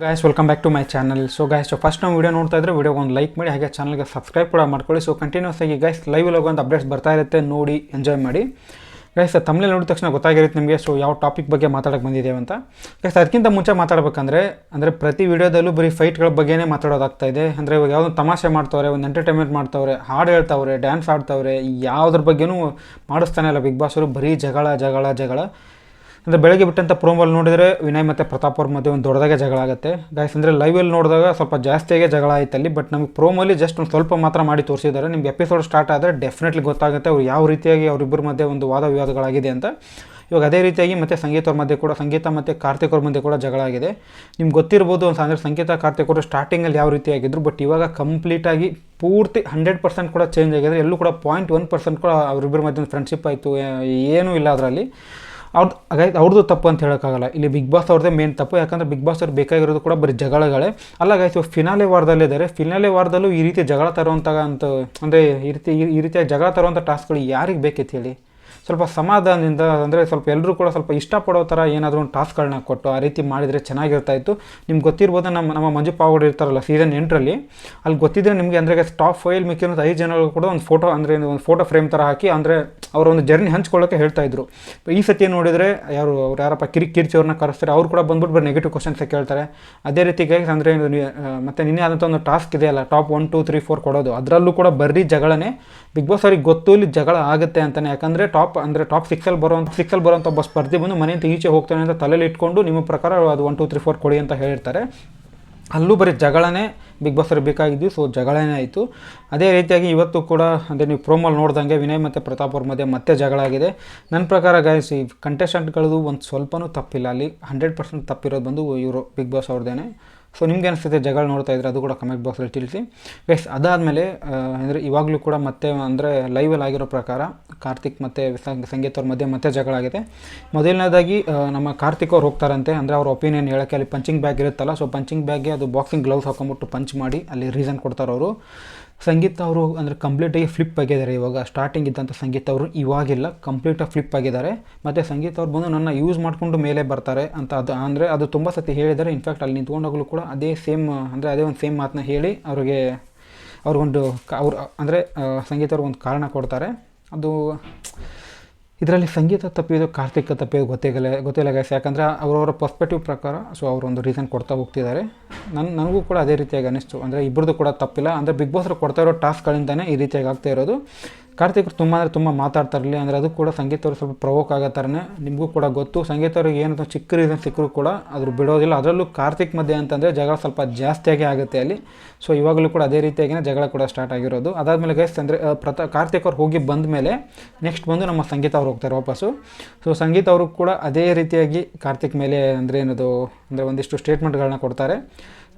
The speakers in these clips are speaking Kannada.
Guys welcome back to my channel so guys first ನಾವು ವೀಡಿಯೋ ನೋಡ್ತಾ ಇದ್ರೆ ವೀಡಿಯೋ ಒಂದು ಲೈಕ್ ಮಾಡಿ, ಹಾಗೆ ಚಾನಲ್ಗೆ ಸಬ್ಸ್ಕ್ರೈಬ್ ಕೂಡ ಮಾಡ್ಕೊಳ್ಳಿ. ಸೊ ಕಂಟಿನ್ಯೂಸ್ ಆಗಿ ಗೈಸ್ ಲೈವ್ ಒಂದು ಅಪ್ಡೇಟ್ಸ್ ಬರ್ತಾ ಇರುತ್ತೆ, ನೋಡಿ ಎಂಜಾಯ್ ಮಾಡಿ. ಗೈಸ್ ತಮ್ಮಲ್ಲಿ ನೋಡಿದ ತಕ್ಷಣ ಗೊತ್ತಾಗಿರುತ್ತೆ ನಿಮಗೆ ಸೊ ಯಾವ ಟಾಪಿಕ್ ಬಗ್ಗೆ ಮಾತಾಡಕ್ಕೆ ಬಂದಿದ್ದೇವೆ ಅಂತ. ಗೈಸ್ ಅದಕ್ಕಿಂತ ಮುಂಚೆ ಮಾತಾಡಬೇಕಂದ್ರೆ, ಅಂದರೆ ಪ್ರತಿ ವೀಡಿಯೋದಲ್ಲೂ ಬರೀ ಫೈಟ್ಗಳ ಬಗ್ಗೆನೇ ಮಾತಾಡೋದಾಗ್ತಾ ಇದೆ. ಅಂದರೆ ಇವಾಗ ಯಾವುದೋ ತಮಾಷೆ ಮಾಡ್ತವ್ರೆ, ಒಂದು ಎಂಟರ್ಟೈನ್ಮೆಂಟ್ ಮಾಡ್ತವ್ರೆ, ಹಾಡು ಹೇಳ್ತವ್ರೆ ಡ್ಯಾನ್ಸ್ ಆಡ್ತವ್ರೆ ಯಾವುದ್ರ ಬಗ್ಗೆನೂ ಮಾಡಿಸ್ತಾನೆ ಇಲ್ಲ. ಬಿಗ್ ಬಾಸ್ ಅವರು ಬರೀ ಜಗಳ ಜಗಳ ಜಗಳ. ಅಂದರೆ ಬೆಳಗ್ಗೆ ಬಿಟ್ಟಂಥ ಪ್ರೋಮಲ್ಲಿ ನೋಡಿದರೆ ವಿನಯ್ ಮತ್ತು ಪ್ರತಾಪ್ ಅವ್ರ ಮಧ್ಯೆ ಒಂದು ದೊಡ್ಡದಾಗೆ ಜಗಳ ಆಗುತ್ತೆ. ಗಾಯ್ಸ್ ಅಂದರೆ ಲೈವಲ್ಲಿ ನೋಡಿದಾಗ ಸ್ವಲ್ಪ ಜಾಸ್ತಿಯಾಗೆ ಜಗಳ ಆಯ್ತಲ್ಲಿ ಬಟ್ ನಮಗೆ ಪ್ರೋಮಲ್ಲಿ ಜಸ್ಟ್ ಒಂದು ಸ್ವಲ್ಪ ಮಾತ್ರ ಮಾಡಿ ತೋರಿಸಿದ್ದಾರೆ. ನಿಮ್ಗೆ ಎಪಿಸೋಡ್ ಸ್ಟಾರ್ಟ್ ಆದರೆ ಡೆಫಿನೆಟ್ಲಿ ಗೊತ್ತಾಗುತ್ತೆ ಅವ್ರು ಯಾವ ರೀತಿಯಾಗಿ ಅವರಿಬ್ಬರ ಮಧ್ಯೆ ಒಂದು ವಾದ ವಿವಾದಗಳಾಗಿದೆ ಅಂತ. ಇವಾಗ ಅದೇ ರೀತಿಯಾಗಿ ಮತ್ತು ಸಂಗೀತ ಅವ್ರ ಮಧ್ಯೆ ಕೂಡ, ಸಂಗೀತ ಮತ್ತು ಕಾರ್ತಿಕ್ ಅವ್ರ ಮಧ್ಯೆ ಕೂಡ ಜಗಳ ಆಗಿದೆ. ನಿಮ್ಗೆ ಗೊತ್ತಿರ್ಬೋದು ಅಂತ ಅಂದರೆ ಸಂಗೀತ, ಕಾರ್ತಿಕ್ ಅವರು ಸ್ಟಾರ್ಟಿಂಗಲ್ಲಿ ಯಾವ ರೀತಿಯಾಗಿದ್ರು ಬಟ್ ಇವಾಗ ಕಂಪ್ಲೀಟಾಗಿ ಪೂರ್ತಿ ಹಂಡ್ರೆಡ್ ಪರ್ಸೆಂಟ್ ಕೂಡ ಚೇಂಜ್ ಆಗಿದೆ ಎಲ್ಲೂ ಕೂಡ ಪಾಯಿಂಟ್ ಒನ್ ಪರ್ಸೆಂಟ್ ಕೂಡ ಅವರಿಬ್ಬರ ಮಧ್ಯೆ ಫ್ರೆಂಡ್ಶಿಪ್ ಆಯಿತು ಏನೂ ಇಲ್ಲ ಅದರಲ್ಲಿ. ಅವ್ರದ್ದು ಹಾಗಾಗಿ ಅವ್ರದ್ದು ತಪ್ಪು ಅಂತ ಹೇಳೋಕ್ಕಾಗಲ್ಲ. ಇಲ್ಲಿ ಬಿಗ್ ಬಾಸ್ ಅವ್ರದ್ದೇ ಮೇನ್ ತಪ್ಪು, ಯಾಕಂದರೆ ಬಿಗ್ ಬಾಸ್ ಅವ್ರು ಬೇಕಾಗಿರೋದು ಕೂಡ ಬರೀ ಜಗಳಗಳೇ. ಅಲ್ಲ ಗಾಯ್ತು ಫಿನಾಲೆ ವಾರದಲ್ಲಿದ್ದಾರೆ ಫಿನಾಲೆ ವಾರದಲ್ಲೂ ಈ ರೀತಿ ಜಗಳ ತರುವಂಥ ಅಂತ, ಅಂದರೆ ಈ ರೀತಿ, ಈ ರೀತಿಯಾಗಿ ಜಗಳ ತರುವಂಥ ಟಾಸ್ಕ್ಗಳು ಯಾರಿಗೆ ಬೇಕಿತ್ತು ಹೇಳಿ? ಸ್ವಲ್ಪ ಸಮಾಧಾನದಿಂದ, ಅಂದರೆ ಸ್ವಲ್ಪ ಎಲ್ಲರೂ ಕೂಡ ಸ್ವಲ್ಪ ಇಷ್ಟಪಡೋ ಥರ ಏನಾದರೂ ಒಂದು ಟಾಸ್ಕ್ಗಳನ್ನ ಕೊಟ್ಟು ಆ ರೀತಿ ಮಾಡಿದರೆ ಚೆನ್ನಾಗಿರ್ತಾಯಿತ್ತು ನಿಮ್ಗೆ ಗೊತ್ತಿರ್ಬೋದು ನಮ್ಮ ನಮ್ಮ ಮಂಜು ಪಾವಡ್ ಇರ್ತಾರಲ್ಲ ಸೀಸನ್ ಎಂಟರಲ್ಲಿ. ಅಲ್ಲಿ ಗೊತ್ತಿದ್ರೆ ನಿಮಗೆ ಅಂದರೆ ಟಾಪ್ ಫೈಲ್ ಮಿಕ್ಕಿರೋದು ಐದು ಜನಗಳು ಕೂಡ ಒಂದು ಫೋಟೋ ಅಂದರೆ ಒಂದು ಫೋಟೋ ಫ್ರೇಮ್ ಥರ ಹಾಕಿ, ಅಂದರೆ ಅವರ ಒಂದು ಜರ್ನಿ ಹಂಚ್ಕೊಳ್ಳೋಕೆ ಹೇಳ್ತಾ ಇದ್ರು. ಈ ಸತಿ ನೋಡಿದರೆ ಯಾರು, ಅವ್ರು ಯಾರಪ್ಪ ಕಿರಿ ಕಿರ್ಚಿ ಅವ್ರನ್ನ ಕರೆಸ್ತಾರೆ, ಅವ್ರು ಕೂಡ ಬಂದ್ಬಿಟ್ಟು ಬರೀ ನೆಗೆಟಿವ್ ಕ್ವಶನ್ಸ್ ಕೇಳ್ತಾರೆ. ಅದೇ ರೀತಿ ಗೈಸ್ ಅಂದರೆ ಮತ್ತು ನಿನ್ನೆ ಆದಂಥ ಒಂದು ಟಾಸ್ಕ್ ಇದೆಯಲ್ಲ top one two three four ಕೊಡೋದು. ಅದರಲ್ಲೂ ಕೂಡ ಬರೀ ಜಗಳನೇ. ಬಿಗ್ ಬಾಸ್ ಅವ್ರಿಗೆ ಗೊತ್ತು ಇಲ್ಲಿ ಜಗಳ ಆಗುತ್ತೆ ಅಂತಲೇ ಯಾಕಂದರೆ ಟಾಪ್ ಅಂದರೆ ಟಾಪ್ ಸಿಕ್ಸಲ್ಲಿ ಬರುವಂಥ ಸಿಕ್ಸಲ್ಲಿ ಬರೋಂಥ ಒಬ್ಬ ಸ್ಪರ್ಧಿ ಬಂದು ಮನೆಯಿಂದ ಈಚೆ ಹೋಗ್ತಾನೆ ಅಂತ ತಲೆಯಲ್ಲಿ ಇಟ್ಕೊಂಡು ನಿಮ್ಮ ಪ್ರಕಾರ ಅದು ಒನ್ ಟು ತ್ರೀ ಫೋರ್ ಕೊಡಿ ಅಂತ ಹೇಳಿರ್ತಾರೆ. ಅಲ್ಲೂ ಬರೀ ಜಗಳನೇ ಬಿಗ್ ಬಾಸ್ ಬೇಕಾಗಿದ್ವಿ ಸೊ ಜಗಳನೇ ಆಯಿತು. ಅದೇ ರೀತಿಯಾಗಿ ಇವತ್ತು ಕೂಡ, ಅಂದರೆ ನೀವು ಪ್ರೋಮಲ್ಲಿ ನೋಡ್ದಂಗೆ ವಿನಯ್ ಮತ್ತು ಪ್ರತಾಪ್ ಅವ್ರ ಮಧ್ಯೆ ಮತ್ತೆ ಜಗಳ ಆಗಿದೆ. ನನ್ನ ಪ್ರಕಾರ ಗಾಯಸ್ ಈ ಕಂಟೆಸ್ಟೆಂಟ್ಗಳದು ಒಂದು ಸ್ವಲ್ಪನೂ ತಪ್ಪಿಲ್ಲ. ಅಲ್ಲಿ ಹಂಡ್ರೆಡ್ ಪರ್ಸೆಂಟ್ ತಪ್ಪಿರೋದು ಬಂದು ಇವರು, ಬಿಗ್ ಬಾಸ್ ಅವ್ರದ್ದೇನೆ ಸೊ ನಿಮ್ಗೆ ಅನಿಸ್ತೈತೆ ಜಗಳ ನೋಡ್ತಾ ಇದ್ರೆ ಅದು ಕೂಡ ಕಮೆಂಟ್ ಬಾಕ್ಸಲ್ಲಿ ತಿಳಿಸಿ. ಗೈಸ್ ಅದಾದಮೇಲೆ ಅಂದರೆ ಇವಾಗಲೂ ಕೂಡ ಮತ್ತೆ ಅಂದರೆ ಲೈವಲ್ಲಿ ಆಗಿರೋ ಪ್ರಕಾರ ಕಾರ್ತಿಕ್ ಮತ್ತು ಸಂಗೀತ ಅವ್ರ ಮಧ್ಯೆ ಮತ್ತೆ ಜಗಳ ಆಗಿದೆ. ಮೊದಲನೇದಾಗಿ ನಮ್ಮ ಕಾರ್ತಿಕ್ ಅವ್ರು ಹೋಗ್ತಾರಂತೆ. ಅಂದರೆ ಅವ್ರ ಒಪಿನಿಯನ್ ಹೇಳೋಕ್ಕೆ ಅಲ್ಲಿ ಪಂಚಿಂಗ್ ಬ್ಯಾಗ್ ಇರುತ್ತಲ್ಲ ಸೊ ಪಂಚಿಂಗ್ ಬ್ಯಾಗ್ಗೆ ಅದು ಬಾಕ್ಸಿಂಗ್ ಗ್ಲೌಸ್ ಹಾಕೊಂಬಿಟ್ಟು ಪಂಚ್ ಮಾಡಿ ಅಲ್ಲಿ ರೀಸನ್ ಕೊಡ್ತಾರೆ ಅವರು. ಸಂಗೀತ ಅವರು ಅಂದರೆ ಕಂಪ್ಲೀಟಾಗಿ ಫ್ಲಿಪ್ ಆಗಿದ್ದಾರೆ ಇವಾಗ. ಸ್ಟಾರ್ಟಿಂಗ್ ಇದ್ದಂಥ ಸಂಗೀತ ಅವರು ಇವಾಗಿಲ್ಲ ಕಂಪ್ಲೀಟಾಗಿ ಫ್ಲಿಪ್ ಆಗಿದ್ದಾರೆ. ಮತ್ತು ಸಂಗೀತ ಅವ್ರು ಬಂದು ನನ್ನ ಯೂಸ್ ಮಾಡಿಕೊಂಡು ಮೇಲೆ ಬರ್ತಾರೆ ಅಂತ ಅದು ಅಂದರೆ ಅದು ತುಂಬ ಸತಿ ಹೇಳಿದ್ದಾರೆ. ಇನ್ಫ್ಯಾಕ್ಟ್ ಅಲ್ಲಿ ನಿಂತ್ಕೊಂಡಾಗಲೂ ಕೂಡ ಅದೇ ಸೇಮ್ ಅಂದರೆ ಅದೇ ಒಂದು ಸೇಮ್ ಮಾತನ್ನ ಹೇಳಿ ಅವ್ರಿಗೆ ಅವ್ರಿಗೊಂದು ಅವ್ರು, ಅಂದರೆ ಸಂಗೀತ ಅವ್ರಿಗೊಂದು ಕಾರಣ ಕೊಡ್ತಾರೆ. ಅದು ಇದರಲ್ಲಿ ಸಂಗೀತ ತಪ್ಪಿದ್ದು, ಕಾರ್ತಿಕ ತಪ್ಪಿದ್ದು ಗೊತ್ತಿಲ್ಲ ಗೊತ್ತಿಲ್ಲ ಗೈಸ್ ಯಾಕಂದರೆ ಅವರವರ ಪರ್ಸ್ಪೆಕ್ಟಿವ್ ಪ್ರಕಾರ ಸೊ ಅವರೊಂದು ರೀಸನ್ ಕೊಡ್ತಾ ಹೋಗ್ತಿದ್ದಾರೆ. ನನ್ನ ನನಗೂ ಕೂಡ ಅದೇ ರೀತಿಯಾಗಿ ಅನಿಸ್ತು ಅಂದರೆ ಇಬ್ಬರದ್ದು ಕೂಡ ತಪ್ಪಿಲ್ಲ. ಅಂದರೆ ಬಿಗ್ ಬಾಸ್ ಕೊಡ್ತಾ ಇರೋ ಟಾಸ್ಕ್ಗಳಿಂದನೇ ಈ ರೀತಿಯಾಗಿ ಆಗ್ತಾ ಇರೋದು. ಕಾರ್ತಿಕ್ ತುಂಬ ಅಂದರೆ ತುಂಬ ಮಾತಾಡ್ತಾರಲಿ ಅಂದರೆ ಅದು ಕೂಡ ಸಂಗೀತವ್ರು ಸ್ವಲ್ಪ ಪ್ರವೋಕ್ ಆಗೋ ಥರನೇ ನಿಮಗೂ ಕೂಡ ಗೊತ್ತು. ಸಂಗೀತವ್ರಿಗೆ ಏನಂತ ಏನು ಚಿಕ್ಕ ರೀಸನ್ ಸಿಕ್ಕರೂ ಕೂಡ ಅದ್ರ ಬಿಡೋದಿಲ್ಲ. ಅದರಲ್ಲೂ ಕಾರ್ತಿಕ್ ಮಧ್ಯೆ ಅಂತಂದರೆ ಜಗಳ ಸ್ವಲ್ಪ ಜಾಸ್ತಿಯಾಗಿ ಆಗುತ್ತೆ ಅಲ್ಲಿ. ಸೊ ಇವಾಗಲೂ ಕೂಡ ಅದೇ ರೀತಿಯಾಗಿಯೇ ಜಗಳ ಕೂಡ ಸ್ಟಾರ್ಟ್ ಆಗಿರೋದು. ಅದಾದಮೇಲೆ ಗೈಸ್ ಅಂದರೆ ಪ್ರತ, ಕಾರ್ತಿಕ್ ಅವ್ರು ಹೋಗಿ ಬಂದ ಮೇಲೆ ನೆಕ್ಸ್ಟ್ ಬಂದು ನಮ್ಮ ಸಂಗೀತ ಅವ್ರು ಹೋಗ್ತಾರೆ ವಾಪಸ್ಸು. ಸೊ ಸಂಗೀತ ಅವರು ಕೂಡ ಅದೇ ರೀತಿಯಾಗಿ ಕಾರ್ತಿಕ್ ಮೇಲೆ ಅಂದರೆ ಏನದು, ಅಂದರೆ ಒಂದಿಷ್ಟು ಸ್ಟೇಟ್ಮೆಂಟ್ಗಳನ್ನ ಕೊಡ್ತಾರೆ.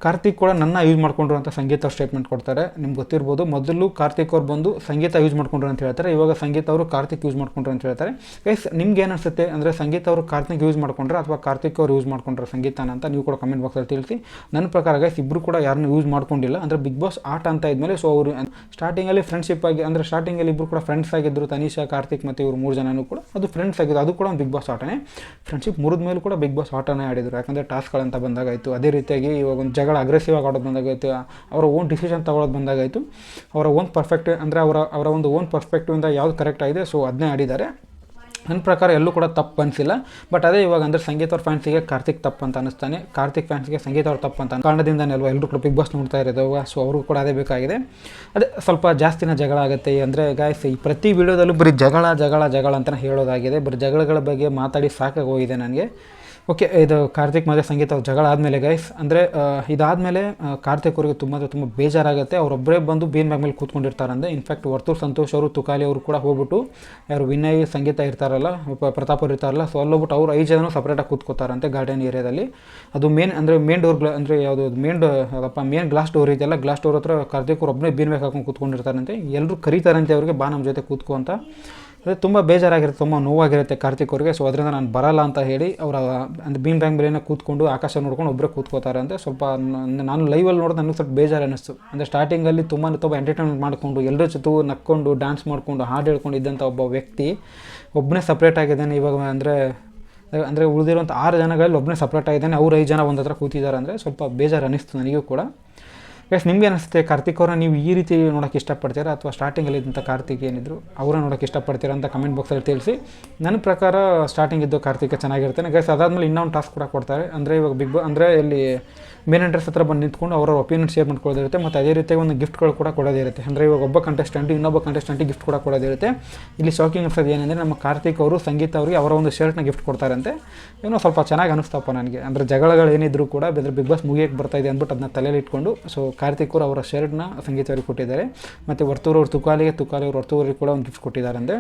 ಕಾರ್ತಿಕ್ ಕೂಡ ನನ್ನ ಯೂಸ್ ಮಾಡ್ಕೊಂಡ್ರು ಅಂತ ಸಂಗೀತ ಅವ್ರು ಸ್ಟೇಟ್ಮೆಂಟ್ ಕೊಡ್ತಾರೆ. ನಿಮ್ಗೆ ಗೊತ್ತಿರ್ಬೋದು, ಮೊದಲು ಕಾರ್ತಿಕ್ ಅವ್ರು ಬಂದು ಸಂಗೀತ ಯೂಸ್ ಮಾಡ್ಕೊಂಡ್ರು ಅಂತ ಹೇಳ್ತಾರೆ. ಇವಾಗ ಸಂಗೀತ ಅವರು ಕಾರ್ತಿಕ್ ಯೂಸ್ ಮಾಡ್ಕೊಂಡ್ರು ಅಂತ ಹೇಳ್ತಾರೆ. ಗೈಸ್ ನಿಮ್ಗೆ ಏನು ಅನಿಸುತ್ತೆ ಅಂದರೆ ಸಂಗೀತ ಅವರು ಕಾರ್ತಿಕ್ ಯೂಸ್ ಮಾಡ್ಕೊಂಡ್ರೆ ಅಥವಾ ಕಾರ್ತಿಕ್ ಅವ್ರು ಯೂಸ್ ಮಾಡ್ಕೊಂಡ್ರೆ ಸಂಗೀತನ ಅಂತ ನೀವು ಕೂಡ ಕಮೆಂಟ್ ಬಾಕ್ಸಲ್ಲಿ ತಿಳಿಸಿ. ನನ್ನ ಪ್ರಕಾರ ಗೈಸ್ ಇಬ್ಬರು ಕೂಡ ಯಾರನ್ನೂ ಯೂಸ್ ಮಾಡ್ಕೊಂಡಿಲ್ಲ. ಅಂದರೆ ಬಿಗ್ ಬಾಸ್ ಆಟ ಅಂತ ಇದ್ಮೇಲೆ ಸೊ ಅವರು ಸ್ಟಾರ್ಟಿಂಗಲ್ಲಿ ಫ್ರೆಂಡ್ಶಿಪ್ ಆಗಿ, ಅಂದರೆ ಸ್ಟಾರ್ಟಿಂಗಲ್ಲಿ ಇಬ್ಬರು ಕೂಡ ಫ್ರೆಂಡ್ಸ್ ಆಗಿದ್ದರು ತನಿಷಾ ಕಾರ್ತಿಕ್ ಮತ್ತು ಇವರು ಮೂರು ಜನನೂ ಕೂಡ ಅದು ಫ್ರೆಂಡ್ಸ್ ಆಗಿದ್ದು, ಅದು ಕೂಡ ಬಿಗ್ ಬಾಸ್ ಆಟನೇ. ಫ್ರೆಂಡ್ಶಿಪ್ ಮುರಿದ ಮೇಲೆ ಕೂಡ ಬಿಗ್ ಬಾಸ್ ಆಟನೇ ಆಡಿದರು. ಯಾಕಂದರೆ ಟಾಸ್ಕ್ಗಳಂತ ಬಂದಾಗಾಯಿತು ಅದೇ ರೀತಿಯಾಗಿ ಇವಾಗ ಒಂದು ಜಗಳ ಅಗ್ರೆಸಿವ್ ಆಗಿ ಆಡೋದು ಬಂದಾಗಾಯಿತು ಅವರ ಓನ್ ಡಿಸಿಷನ್ ತಗೊಳ್ಳೋದು ಬಂದಾಗಾಯಿತು ಅವರ ಓನ್ ಪರ್ಫೆಕ್ಟ್ ಅಂದರೆ ಅವರ ಅವರ ಒಂದು ಓನ್ ಪರ್ಸ್ಪೆಕ್ಟಿವಿಂದ ಯಾವ್ದು ಕರೆಕ್ಟ್ ಆಗಿದೆ ಸೊ ಅದನ್ನೇ ಆಡಿದ್ದಾರೆ. ನನ್ನ ಪ್ರಕಾರ ಎಲ್ಲೂ ಕೂಡ ತಪ್ಪು ಅನಿಸಿಲ್ಲ. ಬಟ್ ಅದೇ ಇವಾಗ ಅಂದರೆ ಸಂಗೀತ ಅವ್ರ ಫ್ಯಾನ್ಸಿಗೆ ಕಾರ್ತಿಕ್ ತಪ್ಪು ಅಂತ ಅನಿಸ್ತಾನೆ. ಕಾರ್ತಿಕ್ ಫ್ಯಾನ್ಸ್ಗೆ ಸಂಗೀತ ಅವ್ರ ತಪ್ಪು ಅಂತ ಕಾರಣದಿಂದನೇ ಅಲ್ವಾ ಎಲ್ಲರೂ ಕೂಡ ಬಿಗ್ ಬಾಸ್ ನೋಡ್ತಾ ಇರೋದು ಸೊ ಅವರು ಕೂಡ ಅದೇ ಬೇಕಾಗಿದೆ. ಅದೇ ಸ್ವಲ್ಪ ಜಾಸ್ತಿನ ಜಗಳ ಆಗುತ್ತೆ ಅಂದರೆ ಗಾಯಸ್ ಈ ಪ್ರತಿ ವಿಡಿಯೋದಲ್ಲೂ ಬರೀ ಜಗಳ ಜಗಳ ಜಗಳ ಅಂತಲೇ ಹೇಳೋದಾಗಿದೆ. ಬರೀ ಜಗಳಗಳ ಬಗ್ಗೆ ಮಾತಾಡಿ ಸಾಕಾಗಿ ಹೋಗಿದೆ ನನಗೆ. ಓಕೆ, ಇದು ಕಾರ್ತಿಕ್ ಮತ್ತು ಸಂಗೀತ ಅವ್ರ ಜಗಳ ಆದಮೇಲೆ ಗೈಸ್ ಅಂದರೆ ಇದಾದಮೇಲೆ ಕಾರ್ತಿಕ್ ಅವರಿಗೆ ತುಂಬ ಅಂದರೆ ತುಂಬ ಬೇಜಾರಾಗುತ್ತೆ. ಅವರೊಬ್ಬರೇ ಬಂದು ಬೀನ್ ಬ್ಯಾಗ್ ಮೇಲೆ ಕೂತ್ಕೊಂಡಿರ್ತಾರಂದೆ ಇನ್ಫ್ಯಾಕ್ಟ್ ವರ್ತೂರ್ ಸಂತೋಷ್ ಅವರು, ತುಕಾಲಿ ಅವರು ಕೂಡ ಹೋಗ್ಬಿಟ್ಟು ಯಾರು ವಿನಯ್, ಸಂಗೀತ ಇರ್ತಾರಲ್ಲ ಪ್ರತಾಪ್ ಅವ್ರು ಇರ್ತಾರಲ್ಲ ಸೊ ಅಲ್ಲೋಗ್ಬಿಟ್ಟು ಅವ್ರು ಐದು ಜನ ಸಪ್ರೇಟಾಗಿ ಕೂತ್ಕೋತಾರಂತೆ ಗಾರ್ಡನ್ ಏರಿಯಾದಲ್ಲಿ ಅದು ಮೇನ್ ಅಂದರೆ ಮೇನ್ ಡೋರ್ ಅಂದರೆ ಯಾವುದು ಮೇನ್ ಅದಪ್ಪ ಮೇನ್ ಗ್ಲಾಸ್ ಡೋರ್ ಇದೆಯಲ್ಲ ಗ್ಲಾಸ್ ಡೋರ್ ಹತ್ರ ಕಾರ್ತಿಕ್ ಅವ್ರು ಒಬ್ಬನೇ ಬೀನ್ ಬ್ಯಾಗ್ ಹಾಕೊಂಡು ಕೂತ್ಕೊಂಡಿರ್ತಾರಂತೆ. ಎಲ್ಲರೂ ಕರೀತಾರಂತೆ ಅವ್ರಿಗೆ, ಬಾ ನಮ್ಮ ಜೊತೆ ಕೂತ್ಕೋ ಅಂತ. ಅದೇ ತುಂಬ ಬೇಜಾರಾಗಿರುತ್ತೆ, ತುಂಬ ನೋವಾಗಿರುತ್ತೆ ಕಾರ್ತಿಕ್ ಅವ್ರಿಗೆ ಸೊ ಅದರಿಂದ ನಾನು ಬರಲ್ಲ ಅಂತ ಹೇಳಿ ಅವರ, ಅಂದರೆ ಬೀನ್ ಬ್ಯಾಂಗ್ ಮೇಲೆ ಕೂತ್ಕೊಂಡು ಆಕಾಶ ನೋಡ್ಕೊಂಡು ಒಬ್ಬರೇ ಕೂತ್ಕೋತಾರೆ ಅಂತ ಸ್ವಲ್ಪ ನಾನು ಲೈವಲ್ಲಿ ನೋಡಿದ್ರೆ ನನಗೆ ಸ್ವಲ್ಪ ಬೇಜಾರು ಅನ್ನಿಸ್ತು. ಅಂದರೆ ಸ್ಟಾರ್ಟಿಂಗಲ್ಲಿ ತುಂಬ ತುಂಬ ಎಂಟರ್ಟೈನ್ಮೆಂಟ್ ಮಾಡಿಕೊಂಡು ಎಲ್ಲರ ಜೊತೆ ನಕ್ಕೊಂಡು ಡ್ಯಾನ್ಸ್ ಮಾಡಿಕೊಂಡು, ಹಾಡು ಹೇಳ್ಕೊಂಡು ಇದ್ದಂಥ ಒಬ್ಬ ವ್ಯಕ್ತಿ ಒಬ್ಬನೇ ಸಪ್ರೇಟ್ ಆಗಿದ್ದಾನೆ ಇವಾಗ ಅಂದರೆ ಅಂದರೆ ಉಳಿದಿರುವಂಥ ಆರು ಜನಗಳಲ್ಲಿ ಒಬ್ಬನೇ ಸಪ್ರೇಟ್ ಆಗಿದ್ದಾನೆ. ಅವ್ರು ಐದು ಜನ ಒಂದು ಹತ್ರ ಕೂತಿದ್ದಾರೆ ಅಂದರೆ ಸ್ವಲ್ಪ ಬೇಜಾರು ಅನ್ನಿಸ್ತು ನನಗೂ ಕೂಡ. ಗೈಸ್ ನಿಮ್ಗೆ ಅನಿಸುತ್ತೆ ಕಾರ್ತಿಕ್ ಅವರ ನೀವು ಈ ರೀತಿ ನೋಡೋಕ್ಕೆ ಇಷ್ಟಪಡ್ತೀರಾ? ಅಥವಾ ಸ್ಟಾರ್ಟಿಂಗಲ್ಲಿ ಇದ್ದಂಥ ಕಾರ್ತಿಕ್ ಏನಿದ್ರು ಅವರ ನೋಡೋಕ್ಕೆ ಇಷ್ಟಪಡ್ತೀರಾ ಅಂತ ಕಮೆಂಟ್ ಬಾಕ್ಸಲ್ಲಿ ತಿಳಿಸಿ. ನನ್ನ ಪ್ರಕಾರ ಸ್ಟಾರ್ಟಿಂಗ್ ಇದ್ದು ಕಾರ್ತಿಕ ಚೆನ್ನಾಗಿರ್ತಾನೆ. ಗೈಸ್ ಅದಾದಮೇಲೆ ಇನ್ನೊಂದು ಟಾಸ್ಕ್ ಕೂಡ ಕೊಡ್ತಾರೆ. ಅಂದರೆ ಇವಾಗ ಬಿಗ್ ಬಾ ಅಂದರೆ ಇಲ್ಲಿ ಮೇನ್ ಎಂಟ್ರೆಸ್ ಹತ್ರ ಬಂದು ನಿಂತ್ಕೊಂಡು ಅವರ ಒಪಿನಿಯನ್ ಶೇರ್ ಮಾಡ್ಕೊಳ್ಳೋದಿರುತ್ತೆ. ಮತ್ತು ಅದೇ ರೀತಿಯಾಗಿ ಒಂದು ಗಿಫ್ಟ್ಗಳು ಕೂಡ ಕೊಡೋದಿರುತ್ತೆ. ಅಂದರೆ ಇವಾಗ ಒಬ್ಬ ಕಂಟೆಸ್ಟೆಂಟ್ ಇನ್ನೊಬ್ಬ ಕಂಟೆಸ್ಟೆಂಟಿಗೆ ಗಿಫ್ಟ್ ಕೂಡ ಕೊಡೋದಿರುತ್ತೆ. ಇಲ್ಲಿ ಶಾಕಿಂಗ್ ಅನ್ಸೋದು ಏನಂದರೆ ನಮ್ಮ ಕಾರ್ತಿಕ್ ಅವರು, ಸಂಗೀತ ಅವರಿಗೆ ಅವರ ಒಂದು ಶರ್ಟ್ನ ಗಿಫ್ಟ್ ಕೊಡ್ತಾರಂತೆ. ಏನೋ ಸ್ವಲ್ಪ ಚೆನ್ನಾಗಿ ಅನಿಸ್ತಪ್ಪ ನನಗೆ. ಅಂದರೆ ಜಗಳಗಳು ಏನಿದ್ರು ಕೂಡ ಬಿಗ್ ಬಾಸ್ ಮುಗಿಯಕ್ಕೆ ಬರ್ತಾ ಅಂದ್ಬಿಟ್ಟು ಅದನ್ನ ತಲೆಯಲ್ಲಿ ಇಟ್ಕೊಂಡು ಸೊ ಕಾರ್ತಿಕ್ ಅವರು ಅವರ ಶರ್ಟ್ನ ಸಂಗೀತವಾಗಿ ಕೊಟ್ಟಿದ್ದಾರೆ. ಮತ್ತು ವರ್ತೂರು ಅವ್ರ ತುಕಾಲಿಗೆ ತುಕಾಲಿ ಅವರು ವರ್ತೂರಿಗೆ ಕೂಡ ಒಂದು ಗಿಫ್ಟ್ ಕೊಟ್ಟಿದ್ದಾರೆ ಅಂತೆ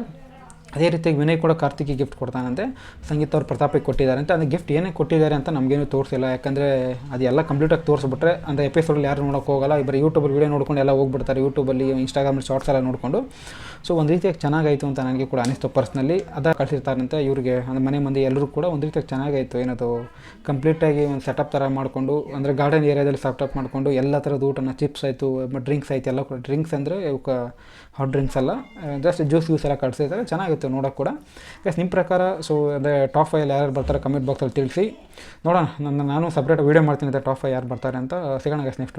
ಅದೇ ರೀತಿಯಾಗಿ ವಿನಯ್ ಕೂಡ ಕಾರ್ತಿಕ್ಗೆ ಗಿಫ್ಟ್ ಕೊಡ್ತಾನಂತೆ. ಸಂಗೀತ ಅವ್ರು ಪ್ರತಾಪಿಗೆ ಕೊಟ್ಟಿದ್ದಾರಂತೆ ಅದು ಗಿಫ್ಟ್ ಏನೇ ಕೊಟ್ಟಿದ್ದಾರೆ ಅಂತ ನಮಗೇನು ತೋರಿಸಿಲ್ಲ. ಯಾಕಂದರೆ ಅದೆಲ್ಲ ಕಂಪ್ಲೀಟಾಗಿ ತೋರಿಸ್ಬಿಟ್ರೆ, ಅಂದರೆ ಎಪಿಸೋಡಲ್ಲಿ ಯಾರು ನೋಡೋಕೆ ಹೋಗಲ್ಲ. ಇಬ್ಬರು ಯೂಟ್ಯೂಬಲ್ಲಿ ವೀಡಿಯೋ ನೋಡ್ಕೊಂಡು ಎಲ್ಲ ಹೋಗ್ಬಿಡ್ತಾರೆ. ಯೂಟ್ಯೂಬಲ್ಲಿ ಇನ್ಸ್ಟಾಗ್ರಾಮಲ್ಲಿ ಶಾರ್ಟ್ಸ್ ಎಲ್ಲ ನೋಡಿಕೊಂಡು. ಸೊ ಒಂದು ರೀತಿಯಾಗಿ ಚೆನ್ನಾಗಾಯಿತು ಅಂತ ನನಗೆ ಕೂಡ ಅನಿಸ್ತು ಪರ್ಸ್ನಲ್ಲಿ ಅದ ಕಳಿಸಿರ್ತಾರಂತೆ ಇವರಿಗೆ. ಅಂದರೆ ಮನೆ ಮಂದಿ ಎಲ್ಲರೂ ಕೂಡ ಒಂದು ರೀತಿಯಾಗಿ ಚೆನ್ನಾಗಾಯಿತು. ಏನದು ಕಂಪ್ಲೀಟಾಗಿ ಒಂದು ಸೆಟಪ್ ಥರ ಮಾಡಿಕೊಂಡು, ಅಂದರೆ ಗಾರ್ಡನ್ ಏರಿಯಾದಲ್ಲಿ ಸೆಟಪ್ ಮಾಡಿಕೊಂಡು, ಎಲ್ಲ ಥರದ ಊಟನ ಚಿಪ್ಸ್ ಆಯಿತು ಡ್ರಿಂಕ್ಸ್ ಆಯಿತು, ಎಲ್ಲ ಕೂಡ. ಡ್ರಿಂಕ್ಸ್ ಅಂದರೆ ಇವಕ್ಕೆ ಹಾಟ್ ಡ್ರಿಂಕ್ಸ್ ಎಲ್ಲ ಜಸ್ಟ್ ಜ್ಯೂಸ್ ಯೂಸ್ ಎಲ್ಲ ಕಳಿಸಿರ್ತಾರೆ. ಚೆನ್ನಾಗಿತ್ತು. ನೋಡೋಕೆ ಕೂಡ. ಎಸ್ ನಿಮ್ಮ ಪ್ರಕಾರ ಸೊ ಅದೇ ಟಾಪ್ ಫೈಲ್ ಯಾರು ಬರ್ತಾರೆ ಕಮೆಂಟ್ ಬಾಕ್ಸಲ್ಲಿ ತಿಳಿಸಿ. ನೋಡೋಣ, ನನ್ನ, ನಾನು ಸಪ್ರೇಟ್ ವೀಡಿಯೋ ಮಾಡ್ತೀನಿ ಅಂತ ಟಾಪ್ ಫೈ ಯಾರು ಬರ್ತಾರೆ ಅಂತ, ಸಿಗೋಣ ಗಸ್ ನೆಕ್ಸ್ಟ್